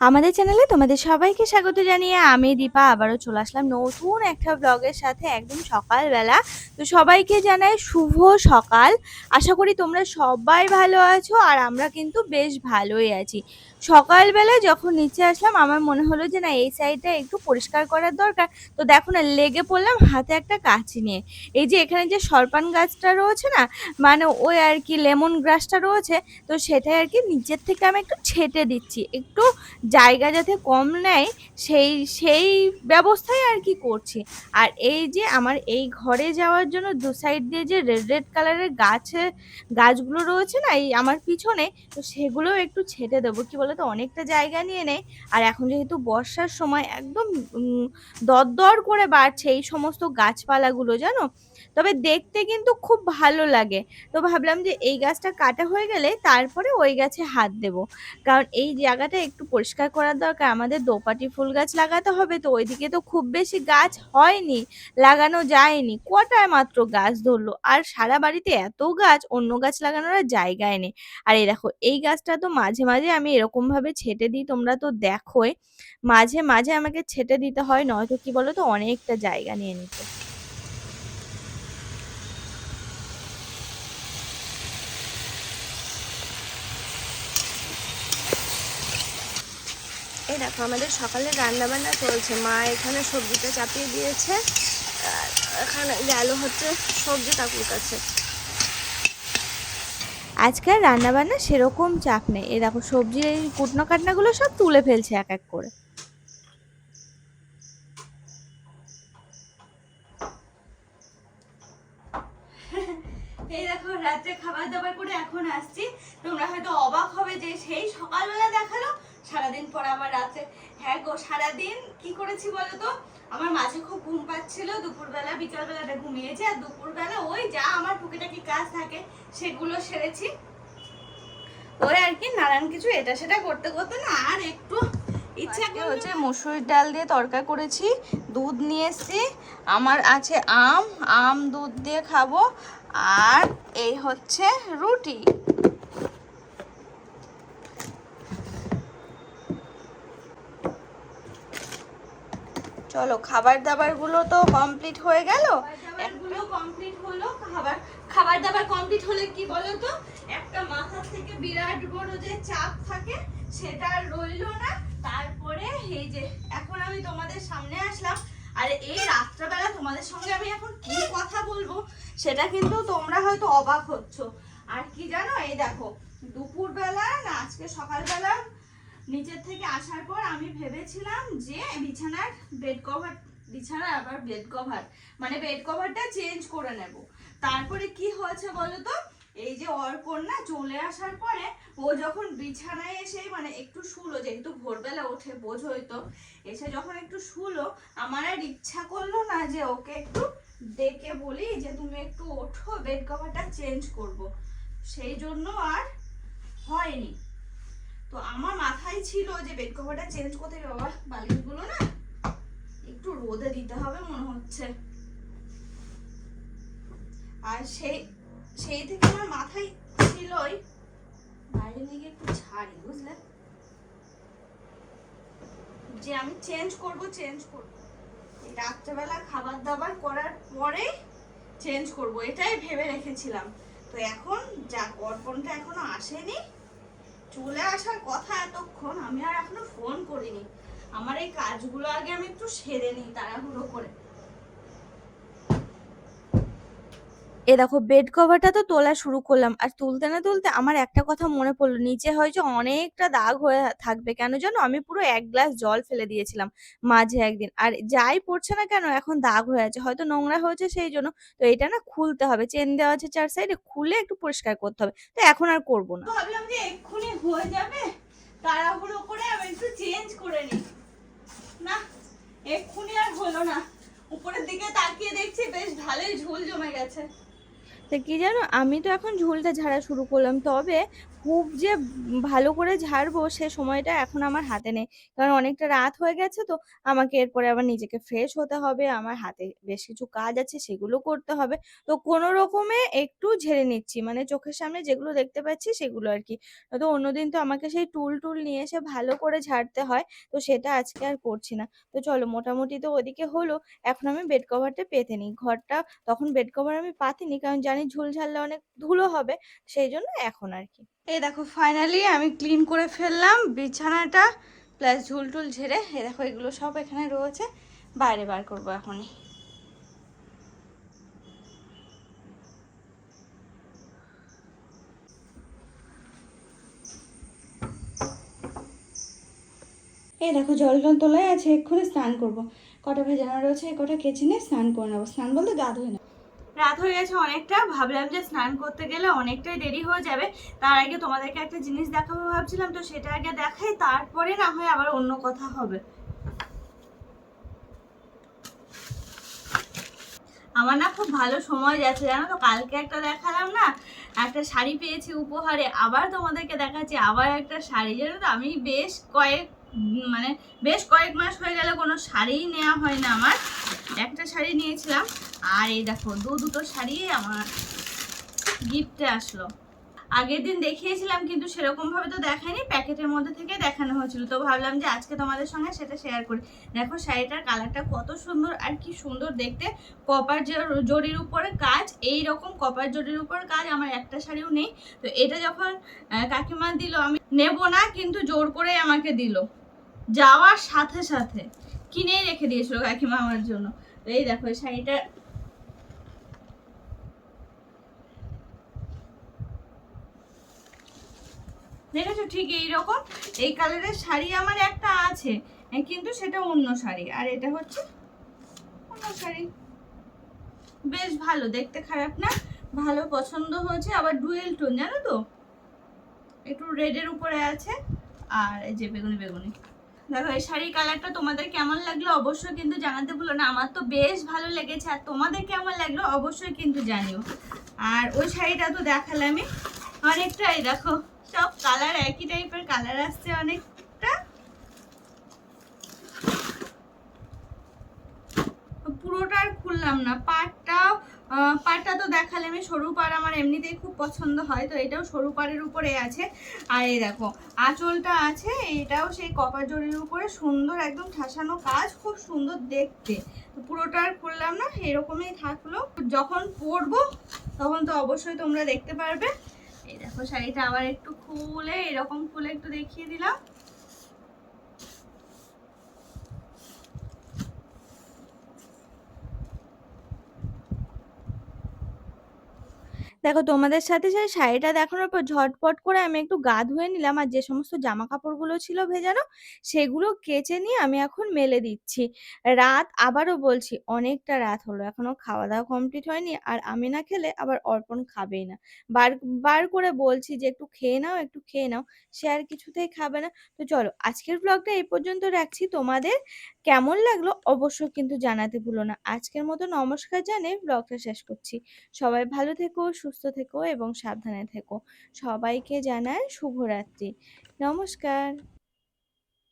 আমাদের চ্যানেলে তোমাদের সবাইকে স্বাগত জানিয়ে আমি দীপা আবারও চলে আসলাম নতুন একটা ব্লগের সাথে একদম সকালবেলা। তো সবাইকে জানাই শুভ সকাল। আশা করি তোমরা সবাই ভালো আছো আর আমরা কিন্তু বেশ ভালোই আছি। সকালবেলা যখন নিচে আসলাম আমার মনে হলো যে না, এই সাইডটা একটু পরিষ্কার করার দরকার। তো দেখো না, লেগে পড়লাম হাতে একটা কাঁচি নিয়ে। এই যে এখানে যে সরপান গাছটা রয়েছে না মানে ওই আর কি লেমন গ্রাসটা রয়েছে, তো সেটাই আর কি নিচের থেকে আমি একটু ছেটে দিচ্ছি। একটু জায়গা যাতে কম নেয়, সেই সেই ব্যবস্থাই আর কি করছি। আর এই যে আমার এই ঘরে যাওয়ার জন্য দু সাইড দিয়ে যে রেড রেড কালারের গাছে, গাছগুলো রয়েছে না, এই আমার পিছনে, তো সেগুলোও একটু ছেটে দেবো। কি বলতো? অনেকটা জায়গা নিয়ে নেয় আর এখন যেহেতু বর্ষার সময় একদম দরদর করে বাড়ছে এই সমস্ত গাছপালাগুলো, জানো? তবে দেখতে কিন্তু খুব ভালো লাগে। তো ভাবলাম যে এই গাছটা কাটা হয়ে গেলে তারপরে ওই গাছে হাত দেবো। কারণ এই জায়গাটা একটু পরিষ্কার করার দরকার। আমাদের দোপাটি ফুল গাছ লাগাতে হবে তো, ওইদিকে তো খুব বেশি গাছ হয়নি, লাগানো যায়নি। কটায় মাত্র গাছ ধরলো? আর সারা বাড়িতে এত গাছ, অন্য গাছ লাগানোর আর জায়গায় নেই। আর এই দেখো, এই গাছটা তো মাঝে মাঝে আমি এরকম ভাবে ছেটে দিই, তোমরা তো দেখোই। মাঝে মাঝে আমাকে ছেটে দিতে হয়, নয়তো কি বলো তো অনেকটা জায়গা নিয়ে নিতে এই দেখো আমাদের সকালে রান্না বান্না চলছে। মা এখানে সবজিটা চাপিয়ে দিয়েছে। এখানে গেল হচ্ছে সবজি কাকুর কাছে। আজকাল রান্না বান্না সেরকম চাপ নেই। এই দেখো সবজির এই কুটনো কাটনাগুলো সব তুলে ফেলছে এক এক করে। এই দেখো রাত্রে খাবার দাবার করে এখন আসছি। তোমরা হয়তো অবাক হবে যে সেই সকালবেলা দেখাল সারাদিন পর আবার রাতে। হ্যাঁ গো সারাদিন কি করেছি বলো তো? আমার মাঝে খুব ঘুম পাচ্ছিল দুপুরবেলা বিকালবেলাটা ঘুমিয়েছি আর দুপুরবেলা ওই যা আমার টুকিটাকি কাজ থাকে সেগুলো সেরেছি। ওই আর কি নানান কিছু এটা সেটা করতে করতে না আর একটু ইচ্ছা হচ্ছে মুসুরির ডাল দিয়ে তরকা করেছি দুধ নিয়ে এসেছি। আমার আছে আম আম দুধ দিয়ে খাব আর এই হচ্ছে রুটি। চলো খাবার দাবারগুলো তো কমপ্লিট হয়ে গেল। কমপ্লিট হলো, খাবার। খাবার দাবার কমপ্লিট হলে কি বলো তো একটা মাথা থেকে বিরাট বড় যে চাপ থাকে, সেটা রইল না। তারপরে এই যে, এখন আমি তোমাদের সামনে আসলাম। আর এই রাত্রেবেলা তোমাদের সঙ্গে আমি এখন কি কথা বলব, সেটা কিন্তু তোমরা হয়তো অবাক হচ্ছ। আর কি জানো? এই দেখো, দুপুরবেলা না, আজকে সকালবেলা নিচের থেকে আসার পর আমি ভেবেছিলাম যে বিছানার বেড কভার বিছানা আবার বেড কভার মানে বেড কভারটা চেঞ্জ করে নেব। তারপরে কি হয়েছে বলো তো এই যে অর্পণ না চলে আসার পরে ও যখন বিছানায় এসে মানে একটু শুলো, যেহেতু ভোরবেলা ওঠে, বোঝোই তো, এসে যখন একটু শুলো, আমার আর ইচ্ছা করল না যে ওকে একটু ডেকে বলি যে তুমি একটু ওঠো বেড কভারটা চেঞ্জ করব। সেই জন্য আর হয়নি। তো আমার মাথায় ছিল যে বেড কভারটা চেঞ্জ করতে বাবা, বালিশগুলো না একটু রোদে দিতে হবে মনে হচ্ছে। আর সেই সেই থেকে আমার মাথায় ছিলই বাইরে নিয়ে একটু ছাড়ি, বুঝলে? যে আমি চেঞ্জ করব চেঞ্জ করব। রাত্রেবেলা খাবার দাবার করার পরে চেঞ্জ করব, এটাই ভেবে রেখেছিলাম। তো এখন যা অর্পণটা এখনও আসেনি। চলে আসার কথা এতক্ষণ আমি আর এখনও ফোন করিনি। আমার এই কাজগুলো আগে আমি একটু সেরে নিই তাড়াহুড়ো করে। এ দেখো বেড কভারটা তো তোলা শুরু করলাম। আর তুলতে না তুলতে আমার একটা কথা মনে পড়ল, নিচে হয়তো অনেকটা দাগ হয়ে থাকবে। কেন জানো? আমি পুরো এক গ্লাস জল ফেলে দিয়েছিলাম মাঝে একদিন। আর যাই পড়ছে না কেন, এখন দাগ হয়ে আছে। হয়তো নোংরা হয়েছে সেই জন্য। তো এটা না খুলতে হবে। চেন দেওয়া আছে চার সাইডে খুলে একটু পরিষ্কার করতে হবে। তো এখন আর করব না। ভাবলাম যে এক্ষুনি হয়ে যাবে। তাড়াহুড়ো করে আমি একটু চেঞ্জ করে নিই। না, এক্ষুনি আর হলো না। উপরের দিকে তাকিয়ে দেখছি বেশ ভালোই ঝুল জমে গেছে। তো কি জানো? আমি তো এখন ঝুলটা ঝাড়া শুরু করলাম। তবে খুব যে ভালো করে ঝাড়বো সে সময়টা এখন আমার হাতে নেই। কারণ অনেকটা রাত হয়ে গেছে তো আমাকে এরপরে আবার নিজেকে ফ্রেশ হতে হবে, আমার হাতে বেশ কিছু কাজ আছে সেগুলো করতে হবে। তো কোনো রকমে একটু ঝেড়ে নিচ্ছি মানে চোখের সামনে যেগুলো দেখতে পাচ্ছি সেগুলো আর কি। তো অন্যদিন তো আমাকে সেই টুল টুল নিয়ে এসে ভালো করে ঝাড়তে হয়, তো সেটা আজকে আর করছি না। তো চলো মোটামুটি তো ওদিকে হলো, এখন আমি বেড কভারটা পেতে নিই। ঘরটা তখন বেড কভার আমি পাতিনি, কারণ জানি ঝুল ঝাড়লে অনেক ধুলো হবে, সেই জন্য এখন আর কি। এই দেখো ফাইনালি আমি ক্লিন করে ফেললাম বিছানাটা প্লাস ঝুল টুল ঝেড়ে, এই দেখো এগুলো সব এখানে রয়েছে, বাইরে বার করব এখনই। এই দেখো, জল জল তোলায় আছে, এক্ষুনি স্নান করব। কটা ভেজানো রয়েছে কটা কেচে নিয়ে স্নান করে নেব। স্নান বলতে গা ধুয়ে রাত হয়ে গেছে অনেকটা। ভাবলাম যে স্নান করতে গেলে অনেকটাই দেরি হয়ে যাবে। তার আগে তোমাদেরকে একটা জিনিস দেখাবো ভাবছিলাম, তো সেটা আগে দেখাই, তারপরে না হয় আবার অন্য কথা হবে। আমার না খুব ভালো সময় যাচ্ছে, জানো তো? কালকে একটা দেখালাম না, একটা শাড়ি পেয়েছি উপহারে, আবার তোমাদেরকে দেখাচ্ছি, আবার একটা শাড়ি। জানো তো? আমি বেশ কয়েক মানে বেশ কয়েক মাস হয়ে গেলে, কোনো শাড়িই নেওয়া হয় না আমার। একটা শাড়ি নিয়েছিলাম, আর এই দেখো, দু দুটো শাড়ি আমার গিফটে আসলো। আগের দিন দেখিয়েছিলাম, কিন্তু সেরকম ভাবে তো দেখায়নি, প্যাকেটের মধ্যে থেকে দেখানো হয়েছিল। তো ভাবলাম যে আজকে তোমাদের সঙ্গে সেটা শেয়ার করি। দেখো, শাড়িটার কালারটা কত সুন্দর, আর কি সুন্দর দেখতে। কপার জর- জরির উপরে কাজ, এই রকম কপার জরির উপর কাজ, আমার একটা শাড়িও নেই। তো এটা যখন কাকিমা দিল, আমি নেব না, কিন্তু জোর করে আমাকে দিল। যাওয়ার সাথে সাথে কিনেই রেখে দিয়েছিল কাকিমা আমার জন্য। এই দেখো, এই শাড়িটা দেখেছ? ঠিক এইরকম। এই কালারের শাড়ি আমার একটা আছে কিন্তু সেটা অন্য শাড়ি। আর এটা হচ্ছে অন্য শাড়ি। বেশ ভালো, দেখতে খারাপ না, ভালো পছন্দ হয়েছে। আবার ডুয়েল টোন, জানো তো? একটু রেডের উপরে আছে, আর এই যে বেগুনি বেগুনি। দেখো, এই শাড়ির কালারটা তোমাদের কেমন লাগল অবশ্যই কিন্তু জানাতে ভুলো না। আমার তো বেশ ভালো লেগেছে আর তোমাদের কেমন লাগল অবশ্যই কিন্তু জানিও। আর ওই শাড়িটা তো দেখালামই অনেকটাই দেখো, সব কালার একই টাইপের কালার আসছে অনেকটা। পুরোটা আর খুললাম না পাটটাও পাটটা তো দেখালে, আমি সরু পাড় আমার এমনিতেই খুব পছন্দ হয়, তো এটাও সরু পাড়ের উপরে আছে। আর এই দেখো, আঁচলটা আছে, এটাও সেই কপার জরির উপরে, সুন্দর একদম ঠাসানো কাজ, খুব সুন্দর দেখতে। তো পুরোটা আর খুললাম না, এরকমই থাকল। যখন পরবো, তখন তো অবশ্যই তোমরা দেখতে পারবে। এই দেখো, শাড়িটা আবার একটু খুলে, এরকম খুলে একটু দেখিয়ে দিলাম। দেখো তোমাদের সাথে সেই শাড়িটা দেখানোর পর ঝটপট করে আমি একটু গা ধুয়ে নিলাম আর যে সমস্ত জামা কাপড়গুলো ছিল ভেজানো, সেগুলো কেচে নিয়ে আমি এখন মেলে দিচ্ছি। রাত আবারও বলছি, অনেকটা রাত হলো, এখনও খাওয়া দাওয়া কমপ্লিট হয়নি আর আমি না খেলে আবার অর্পণ খাবেই না। বার বার করে বলছি যে একটু খেয়ে নাও, একটু খেয়ে নাও, সে আর কিছুতেই খাবে না। তো চলো, আজকের ব্লগটা এই পর্যন্ত রাখছি। তোমাদের কেমন লাগল অবশ্যই কিন্তু জানাতে ভুলো না। আজকের মতো নমস্কার জানে ব্লগটা শেষ করছি। সবাই ভালো থেকো সুস্থ থেকো এবং সাবধানে থেকো। সবাইকে জানায় শুভরাত্রি। নমস্কার।